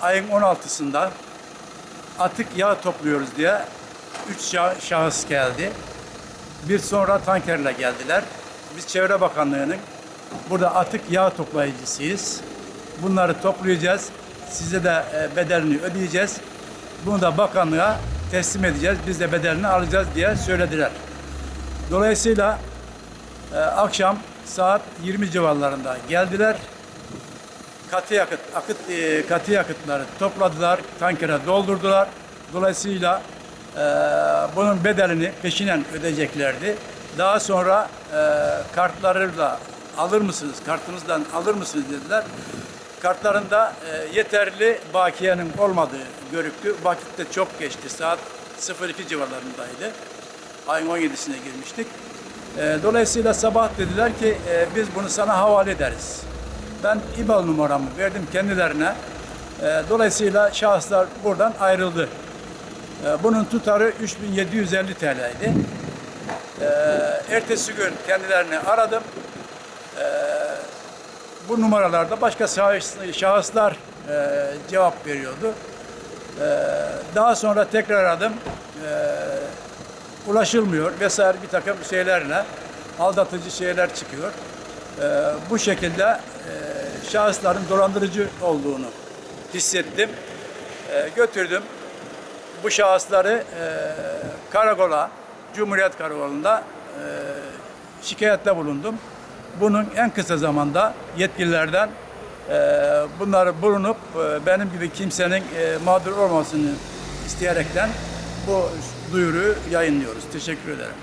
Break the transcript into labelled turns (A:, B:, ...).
A: ayın 16'sında atık yağ topluyoruz diye 3 şahıs geldi. Bir sonra tankerle geldiler. Biz Çevre Bakanlığı'nın burada atık yağ toplayıcısıyız. Bunları toplayacağız. Size de e, bedelini ödeyeceğiz. Bunu da bakanlığa teslim edeceğiz. Biz de bedelini alacağız diye söylediler. Dolayısıyla e, akşam saat 20 civarlarında geldiler. Katı yakıt, akıt, e, katı yakıtları topladılar, tankere doldurdular. Dolayısıyla e, bunun bedelini peşinen ödeyeceklerdi. Daha sonra e, kartlarıyla alır mısınız, kartınızdan alır mısınız dediler. Kartlarında e, yeterli bakiyenin olmadığı görüktü. Vakit de çok geçti. Saat 02 civarlarındaydı. Ayın 17'sine girmiştik. E, dolayısıyla sabah dediler ki e, biz bunu sana havale ederiz. Ben İBAL numaramı verdim kendilerine. E, dolayısıyla şahıslar buradan ayrıldı. E, bunun tutarı 3750 TL'ydi. E, ertesi gün kendilerini aradım. Bu numaralarda başka şahıs, şahıslar e, cevap veriyordu. Daha sonra tekrar aradım. Ulaşılmıyor vesaire bir takım şeylerle aldatıcı şeyler çıkıyor. E, bu şekilde e, şahısların dolandırıcı olduğunu hissettim. E, götürdüm. Bu şahısları e, karakola, Cumhuriyet Karakolu'nda e, şikayette bulundum. Bunun en kısa zamanda yetkililerden e, bunları bulunup e, benim gibi kimsenin e, mağdur olmasını isteyerekten bu duyuruyu yayınlıyoruz. Teşekkür ederim.